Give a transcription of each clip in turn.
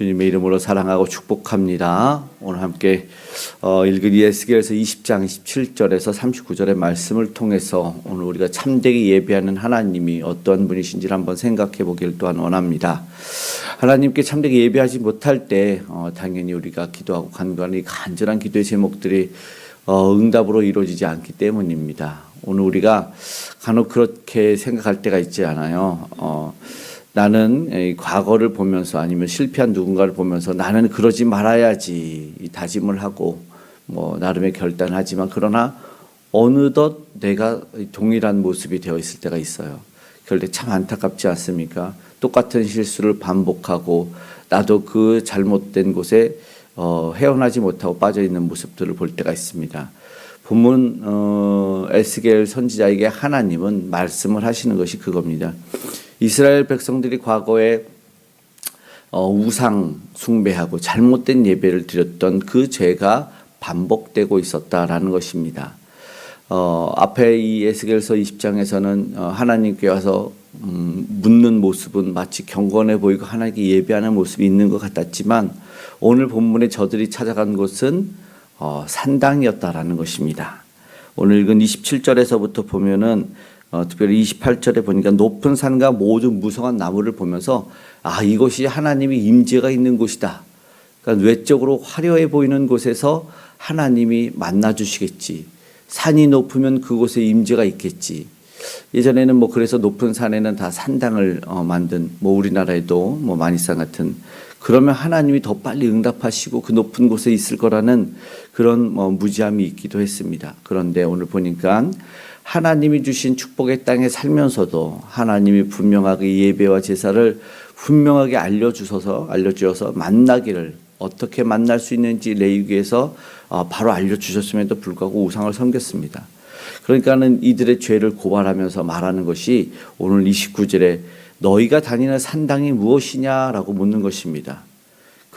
주님의 이름으로 사랑하고 축복합니다. 오늘 함께 어, 읽은 예스겔서 20장 27절에서 39절의 말씀을 통해서 오늘 우리가 참되게 예배하는 하나님이 어떤 분이신지를 한번 생각해 보길 또한 원합니다. 하나님께 참되게 예배하지 못할 때 어, 당연히 우리가 기도하고 간구하는 이 간절한 기도의 제목들이 어, 응답으로 이루어지지 않기 때문입니다. 오늘 우리가 간혹 그렇게 생각할 때가 있지 않아요. 어, 나는 이 과거를 보면서 아니면 실패한 누군가를 보면서 나는 그러지 말아야지 이 다짐을 하고 뭐 나름의 결단하지만 그러나 어느덧 내가 동일한 모습이 되어 있을 때가 있어요. 때참 안타깝지 않습니까? 똑같은 실수를 반복하고 나도 그 잘못된 곳에 어, 헤어나지 못하고 빠져 있는 모습들을 볼 때가 있습니다. 본문 어, 에스겔 선지자에게 하나님은 말씀을 하시는 것이 그겁니다. 이스라엘 백성들이 과거에 어, 우상 숭배하고 잘못된 예배를 드렸던 그 죄가 반복되고 있었다라는 것입니다. 어, 앞에 이 에스겔서 20장에서는 어, 하나님께 와서 음, 묻는 모습은 마치 경건해 보이고 하나님께 예배하는 모습이 있는 것 같았지만 오늘 본문에 저들이 찾아간 곳은 어, 산당이었다라는 것입니다. 오늘 읽은 27절에서부터 보면은 어, 특별히 28절에 보니까 높은 산과 모든 무성한 나무를 보면서 아 이곳이 하나님의 임재가 있는 곳이다. 그러니까 외적으로 화려해 보이는 곳에서 하나님이 만나 주시겠지. 산이 높으면 그곳에 임재가 있겠지. 예전에는 뭐 그래서 높은 산에는 다 산당을 어, 만든 뭐 우리나라에도 뭐 마니산 같은 그러면 하나님이 더 빨리 응답하시고 그 높은 곳에 있을 거라는 그런 뭐 무지함이 있기도 했습니다. 그런데 오늘 보니까 하나님이 주신 축복의 땅에 살면서도 하나님이 분명하게 예배와 제사를 분명하게 알려주셔서 알려주셔서 만나기를 어떻게 만날 수 있는지 레위기에서 어, 바로 알려주셨음에도 불구하고 우상을 섬겼습니다. 그러니까는 이들의 죄를 고발하면서 말하는 것이 오늘 29절에 너희가 다니는 산당이 무엇이냐라고 묻는 것입니다.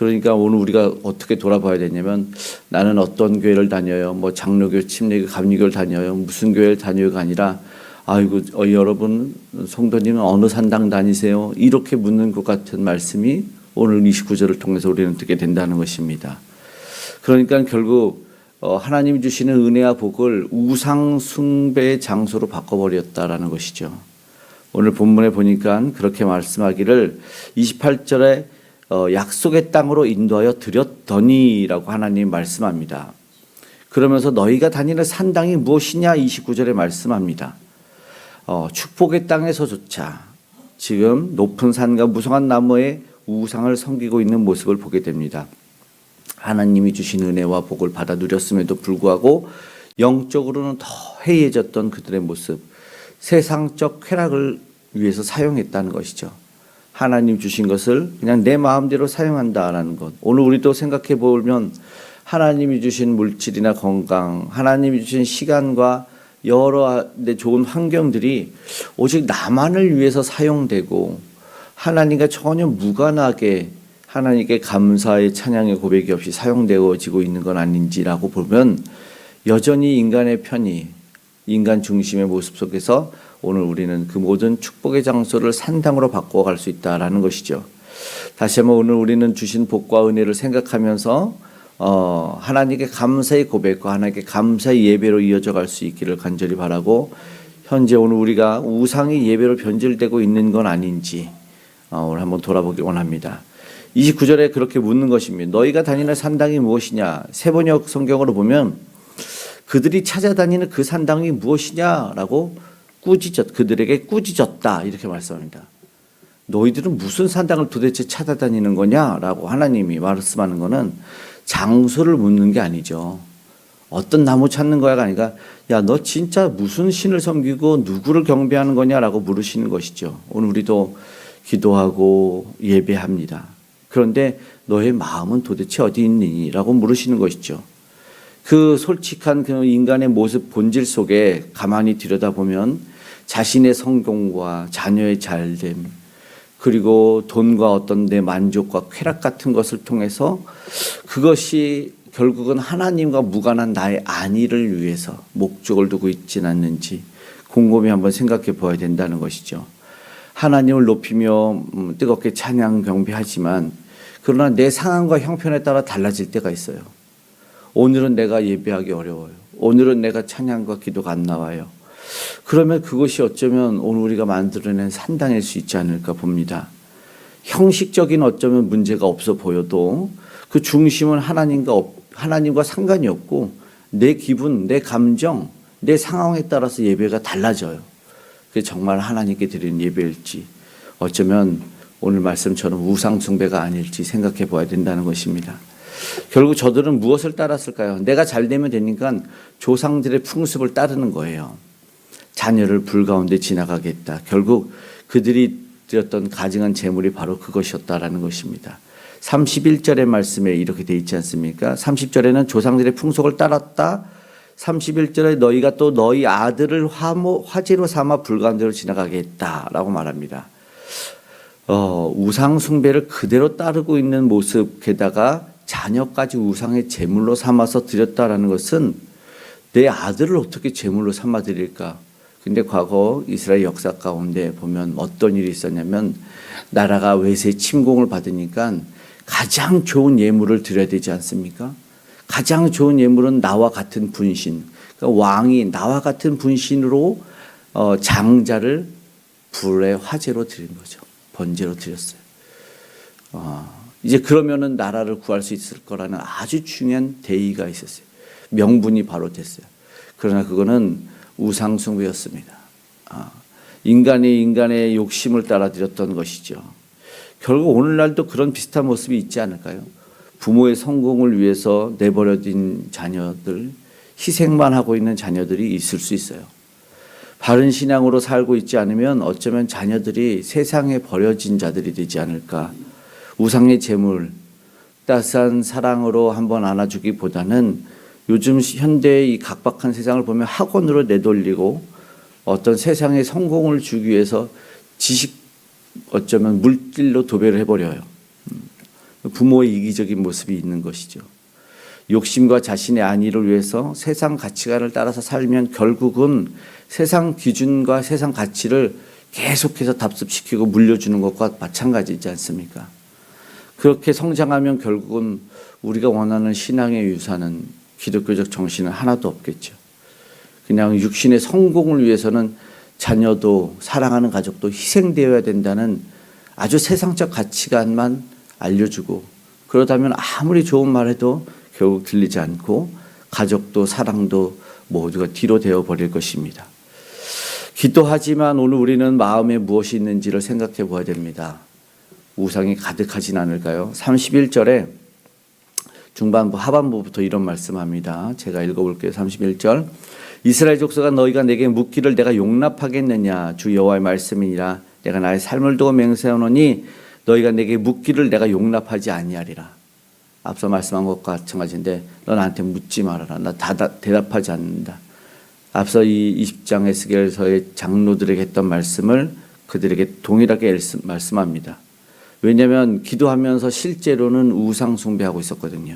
그러니까 오늘 우리가 어떻게 돌아봐야 되냐면 나는 어떤 교회를 다녀요. 뭐 장로교, 침례교, 감리교를 다녀요. 무슨 교회를 다녀요가 아니라 아이고 어, 여러분 성도님은 어느 산당 다니세요? 이렇게 묻는 것 같은 말씀이 오늘 29절을 통해서 우리는 듣게 된다는 것입니다. 그러니까 결국 어, 하나님 주시는 은혜와 복을 우상 숭배의 장소로 바꿔버렸다라는 것이죠. 오늘 본문에 보니까 그렇게 말씀하기를 28절에 어, 약속의 땅으로 인도하여 드렸더니라고 하나님 말씀합니다. 그러면서 너희가 다니는 산당이 무엇이냐 29절에 말씀합니다. 어, 축복의 땅에서조차 지금 높은 산과 무성한 나무에 우상을 섬기고 있는 모습을 보게 됩니다. 하나님이 주신 은혜와 복을 받아 누렸음에도 불구하고 영적으로는 더 해이해졌던 그들의 모습, 세상적 쾌락을 위해서 사용했다는 것이죠. 하나님 주신 것을 그냥 내 마음대로 사용한다라는 것. 오늘 우리도 생각해 보면 하나님이 주신 물질이나 건강, 하나님이 주신 시간과 여러 내 좋은 환경들이 오직 나만을 위해서 사용되고 하나님과 전혀 무관하게 하나님께 감사의 찬양의 고백이 없이 사용되어지고 있는 건 아닌지라고 보면 여전히 인간의 편이 인간 중심의 모습 속에서 오늘 우리는 그 모든 축복의 장소를 산당으로 바꿔갈 수 있다라는 것이죠. 다시 한번 오늘 우리는 주신 복과 은혜를 생각하면서 어, 하나님께 감사의 고백과 하나님께 감사의 예배로 이어져 갈 수 있기를 간절히 바라고 현재 오늘 우리가 우상의 예배로 변질되고 있는 건 아닌지 어, 오늘 한번 돌아보기 원합니다. 29절에 그렇게 묻는 것입니다. 너희가 다니는 산당이 무엇이냐? 세번역 성경으로 보면 그들이 찾아다니는 그 산당이 무엇이냐라고 꾸짖었 그들에게 꾸짖었다 이렇게 말씀합니다. 너희들은 무슨 산당을 도대체 찾아다니는 거냐라고 하나님이 말씀하는 거는 장소를 묻는 게 아니죠. 어떤 나무 찾는 거야가 아니라 야 너 진짜 무슨 신을 섬기고 누구를 경배하는 거냐라고 물으시는 것이죠. 오늘 우리도 기도하고 예배합니다. 그런데 너의 마음은 도대체 어디 있니?라고 물으시는 것이죠. 그 솔직한 그 인간의 모습 본질 속에 가만히 들여다보면 자신의 성공과 자녀의 잘됨 그리고 돈과 어떤 내 만족과 쾌락 같은 것을 통해서 그것이 결국은 하나님과 무관한 나의 안위를 위해서 목적을 두고 있지는 않는지 곰곰이 한번 생각해 보아야 된다는 것이죠. 하나님을 높이며 음, 뜨겁게 찬양 경배하지만 그러나 내 상황과 형편에 따라 달라질 때가 있어요. 오늘은 내가 예배하기 어려워요. 오늘은 내가 찬양과 기도가 안 나와요. 그러면 그것이 어쩌면 오늘 우리가 만들어낸 산당일 수 있지 않을까 봅니다. 형식적인 어쩌면 문제가 없어 보여도 그 중심은 하나님과 없- 하나님과 상관이 없고 내 기분, 내 감정, 내 상황에 따라서 예배가 달라져요. 그게 정말 하나님께 드리는 예배일지 어쩌면 오늘 말씀처럼 우상 숭배가 아닐지 생각해 봐야 된다는 것입니다. 결국 저들은 무엇을 따랐을까요? 내가 잘 되면 되니까 조상들의 풍습을 따르는 거예요. 자녀를 불 가운데 지나가겠다. 결국 그들이 드렸던 가증한 재물이 바로 그것이었다라는 것입니다. 31절의 말씀에 이렇게 돼 있지 않습니까? 30절에는 조상들의 풍속을 따랐다. 31절에 너희가 또 너희 아들을 화모, 화제로 삼아 불 가운데로 지나가겠다라고 말합니다. 어, 우상 숭배를 그대로 따르고 있는 모습 게다가 자녀까지 우상의 제물로 삼아서 드렸다라는 것은 내 아들을 어떻게 제물로 삼아 드릴까? 근데 과거 이스라엘 역사 가운데 보면 어떤 일이 있었냐면 나라가 외세 침공을 받으니까 가장 좋은 예물을 드려야 되지 않습니까? 가장 좋은 예물은 나와 같은 분신. 그러니까 왕이 나와 같은 분신으로 어, 장자를 불의 화제로 드린 거죠. 번제로 드렸어요. 어, 이제 그러면은 나라를 구할 수 있을 거라는 아주 중요한 대의가 있었어요. 명분이 바로 됐어요. 그러나 그거는 우상숭배였습니다. 아, 인간이 인간의 욕심을 따라드렸던 것이죠. 결국 오늘날도 그런 비슷한 모습이 있지 않을까요? 부모의 성공을 위해서 내버려진 자녀들, 희생만 하고 있는 자녀들이 있을 수 있어요. 바른 신앙으로 살고 있지 않으면 어쩌면 자녀들이 세상에 버려진 자들이 되지 않을까. 우상의 재물, 따스한 사랑으로 한번 안아주기보다는 요즘 현대의 이 각박한 세상을 보면 학원으로 내돌리고 어떤 세상의 성공을 주기 위해서 지식 어쩌면 물질로 도배를 해버려요. 음. 부모의 이기적인 모습이 있는 것이죠. 욕심과 자신의 안위를 위해서 세상 가치관을 따라서 살면 결국은 세상 기준과 세상 가치를 계속해서 답습시키고 물려주는 것과 마찬가지지 않습니까? 그렇게 성장하면 결국은 우리가 원하는 신앙의 유산은 기독교적 정신은 하나도 없겠죠. 그냥 육신의 성공을 위해서는 자녀도 사랑하는 가족도 희생되어야 된다는 아주 세상적 가치관만 알려주고 그러다면 아무리 좋은 말 해도 결국 들리지 않고 가족도 사랑도 모두가 뒤로 되어 버릴 것입니다. 기도하지만 오늘 우리는 마음에 무엇이 있는지를 생각해 보아야 됩니다. 우상이 가득하진 않을까요? 31절에 중반부 하반부부터 이런 말씀합니다. 제가 읽어볼게요. 31절 이스라엘 족속아 너희가 내게 묻기를 내가 용납하겠느냐 주 여호와의 말씀이니라 내가 나의 삶을 두고 맹세하노니 너희가 내게 묻기를 내가 용납하지 아니하리라. 앞서 말씀한 것과 마찬가지인데 너 나한테 묻지 말아라. 나 다, 대답하지 않는다. 앞서 이 20장 에스겔서의 장로들에게 했던 말씀을 그들에게 동일하게 말씀합니다. 왜냐하면 기도하면서 실제로는 우상 숭배하고 있었거든요.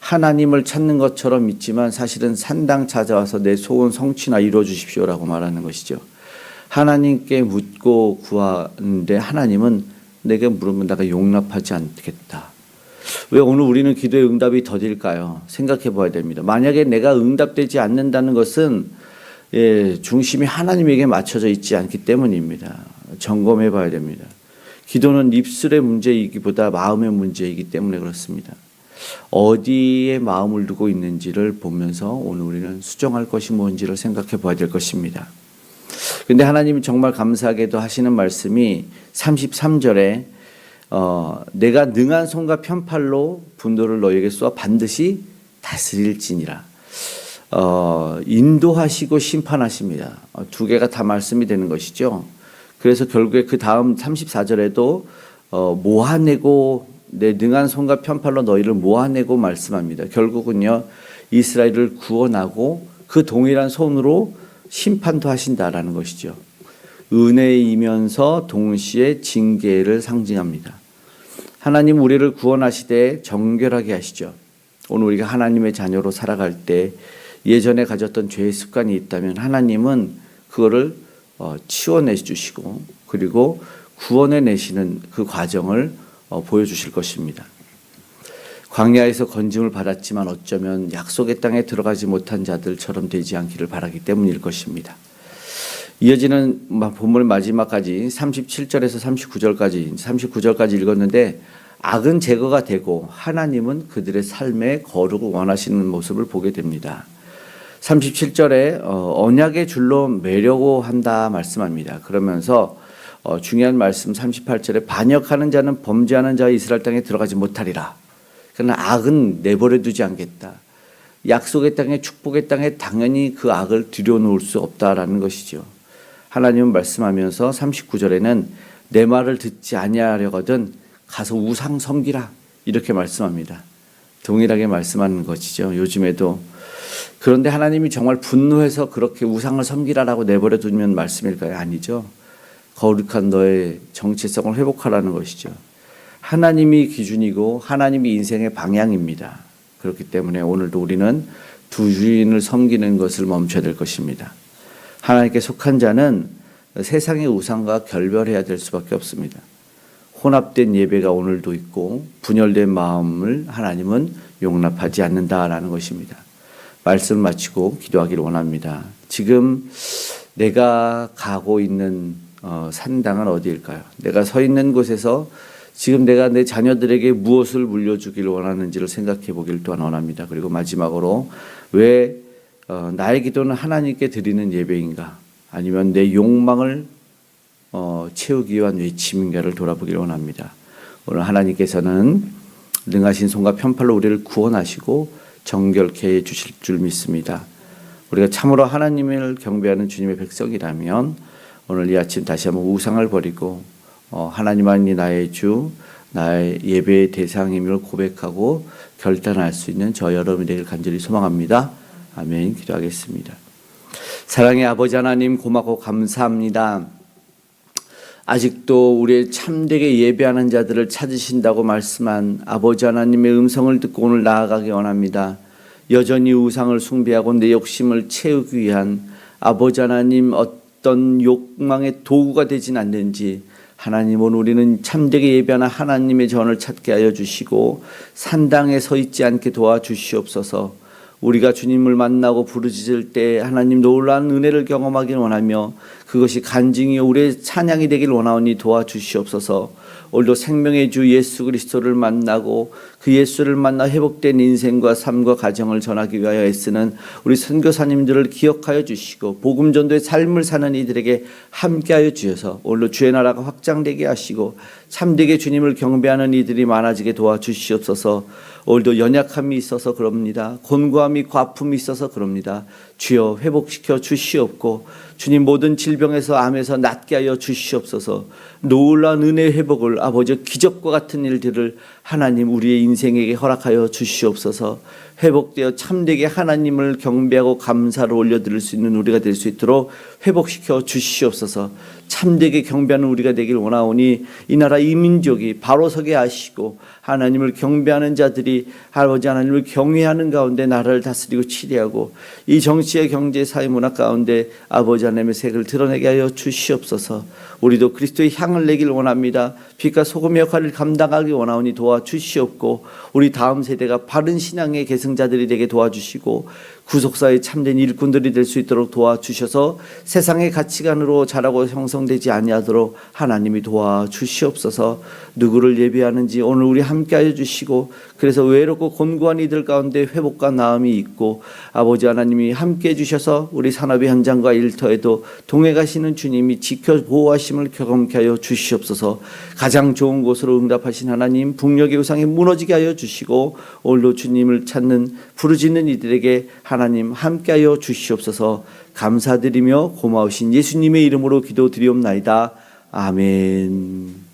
하나님을 찾는 것처럼 믿지만 사실은 산당 찾아와서 내 소원 성취나 이루어 주십시오라고 말하는 것이죠. 하나님께 묻고 구하는데 하나님은 내게 물으면 내가 용납하지 않겠다. 왜 오늘 우리는 기도의 응답이 더딜까요? 생각해 봐야 됩니다. 만약에 내가 응답되지 않는다는 것은 예, 중심이 하나님에게 맞춰져 있지 않기 때문입니다. 점검해 봐야 됩니다. 기도는 입술의 문제이기보다 마음의 문제이기 때문에 그렇습니다. 어디에 마음을 두고 있는지를 보면서 오늘 우리는 수정할 것이 뭔지를 생각해 봐야 될 것입니다. 근데 하나님이 정말 감사하게도 하시는 말씀이 33절에 어, 내가 능한 손과 편팔로 분도를 너에게 쏘아 반드시 다스릴지니라. 어, 인도하시고 심판하십니다. 어, 두 개가 다 말씀이 되는 것이죠. 그래서 결국에 그 다음 34절에도 어, 모아내고 내 능한 손과 편팔로 너희를 모아내고 말씀합니다. 결국은요 이스라엘을 구원하고 그 동일한 손으로 심판도 하신다라는 것이죠. 은혜이면서 동시에 징계를 상징합니다. 하나님 우리를 구원하시되 정결하게 하시죠. 오늘 우리가 하나님의 자녀로 살아갈 때 예전에 가졌던 죄의 습관이 있다면 하나님은 그거를 어, 치워내 주시고 그리고 구원해 내시는 그 과정을 어, 보여주실 것입니다. 광야에서 건짐을 받았지만 어쩌면 약속의 땅에 들어가지 못한 자들처럼 되지 않기를 바라기 때문일 것입니다. 이어지는 마- 본문 마지막까지 37절에서 39절까지 39절까지 읽었는데 악은 제거가 되고 하나님은 그들의 삶의 거룩을 원하시는 모습을 보게 됩니다. 37절에 어, 언약의 줄로 매려고 한다 말씀합니다. 그러면서 어, 중요한 말씀 38절에 반역하는 자는 범죄하는 자의 이스라엘 땅에 들어가지 못하리라. 그러나 악은 내버려 두지 않겠다. 약속의 땅에 축복의 땅에 당연히 그 악을 들여놓을 수 없다라는 것이죠. 하나님은 말씀하면서 39절에는 내 말을 듣지 아니하려거든 가서 우상 섬기라 이렇게 말씀합니다. 동일하게 말씀하는 것이죠. 요즘에도 그런데 하나님이 정말 분노해서 그렇게 우상을 섬기라라고 내버려 두면 말씀일까요? 아니죠. 거룩한 너의 정체성을 회복하라는 것이죠. 하나님이 기준이고 하나님이 인생의 방향입니다. 그렇기 때문에 오늘도 우리는 두 주인을 섬기는 것을 멈춰야 될 것입니다. 하나님께 속한 자는 세상의 우상과 결별해야 될 수밖에 없습니다. 혼합된 예배가 오늘도 있고 분열된 마음을 하나님은 용납하지 않는다라는 것입니다. 말씀을 마치고 기도하기를 원합니다. 지금 내가 가고 있는 어, 산당은 어디일까요? 내가 서 있는 곳에서 지금 내가 내 자녀들에게 무엇을 물려주기를 원하는지를 생각해 보기를 또한 원합니다. 그리고 마지막으로 왜 어, 나의 기도는 하나님께 드리는 예배인가? 아니면 내 욕망을 어, 채우기 위한 외침인가를 돌아보기를 원합니다. 오늘 하나님께서는 능하신 손과 편팔로 우리를 구원하시고 정결케 해 주실 줄 믿습니다. 우리가 참으로 하나님을 경배하는 주님의 백성이라면 오늘 이 아침 다시 한번 우상을 버리고 어, 하나님만이 나의 주, 나의 예배의 대상임을 고백하고 결단할 수 있는 저 여러분이 되길 간절히 소망합니다. 아멘. 기도하겠습니다. 사랑의 아버지 하나님 고맙고 감사합니다. 아직도 우리의 참되게 예배하는 자들을 찾으신다고 말씀한 아버지 하나님의 음성을 듣고 오늘 나아가기 원합니다. 여전히 우상을 숭배하고 내 욕심을 채우기 위한 아버지 하나님 어떤 욕망의 도구가 되진 않는지 하나님 오늘 우리는 참되게 예배하는 하나님의 전을 찾게 하여 주시고 산당에 서 있지 않게 도와주시옵소서. 우리가 주님을 만나고 부르짖을 때 하나님 놀라운 은혜를 경험하길 원하며 그것이 간증이 우리의 찬양이 되길 원하오니 도와주시옵소서. 오늘도 생명의 주 예수 그리스도를 만나고 그 예수를 만나 회복된 인생과 삶과 가정을 전하기 위하여 애쓰는 우리 선교사님들을 기억하여 주시고 복음 전도의 삶을 사는 이들에게 함께하여 주셔서 오늘도 주의 나라가 확장되게 하시고 참되게 주님을 경배하는 이들이 많아지게 도와주시옵소서. 오늘도 연약함이 있어서 그럽니다. 곤고함이 과품이 있어서 그럽니다. 주여 회복시켜 주시옵고 주님 모든 질병에서 암에서 낫게 하여 주시옵소서. 놀라운 은혜 회복을 아버지 기적과 같은 일들을 하나님 우리의 인생에게 허락하여 주시옵소서. 회복되어 참되게 하나님을 경배하고 감사를 올려드릴 수 있는 우리가 될 수 있도록 회복시켜 주시옵소서. 참되게 경배하는 우리가 되길 원하오니 이 나라 이 민족이 바로 서게 하시고 하나님을 경배하는 자들이 아버지 하나님을 경외하는 가운데 나라를 다스리고 치리하고 이 정치의 경제 사회 문화 가운데 아버지 하나님의 색을 드러내게 하여 주시옵소서. 우리도 그리스도의 향을 내길 원합니다. 빛과 소금의 역할을 감당하기 원하오니 도와주시옵고 우리 다음 세대가 바른 신앙의 계 승자들이 되게 도와주시고 구속사의 참된 일꾼들이 될 수 있도록 도와주셔서 세상의 가치관으로 자라고 형성되지 아니하도록 하나님이 도와주시옵소서. 누구를 예배하는지 오늘 우리 함께하여 주시고 그래서 외롭고 곤고한 이들 가운데 회복과 나음이 있고 아버지 하나님이 함께해 주셔서 우리 산업의 현장과 일터에도 동해 가시는 주님이 지켜 보호하심을 경험케 하여 주시옵소서. 가장 좋은 곳으로 응답하신 하나님 북녘의 우상이 무너지게 하여 주시고 오늘도 주님을 찾는 부르짖는 이들에게 하나님 함께하여 주시옵소서 감사드리며 고마우신 예수님의 이름으로 기도드리옵나이다 아멘.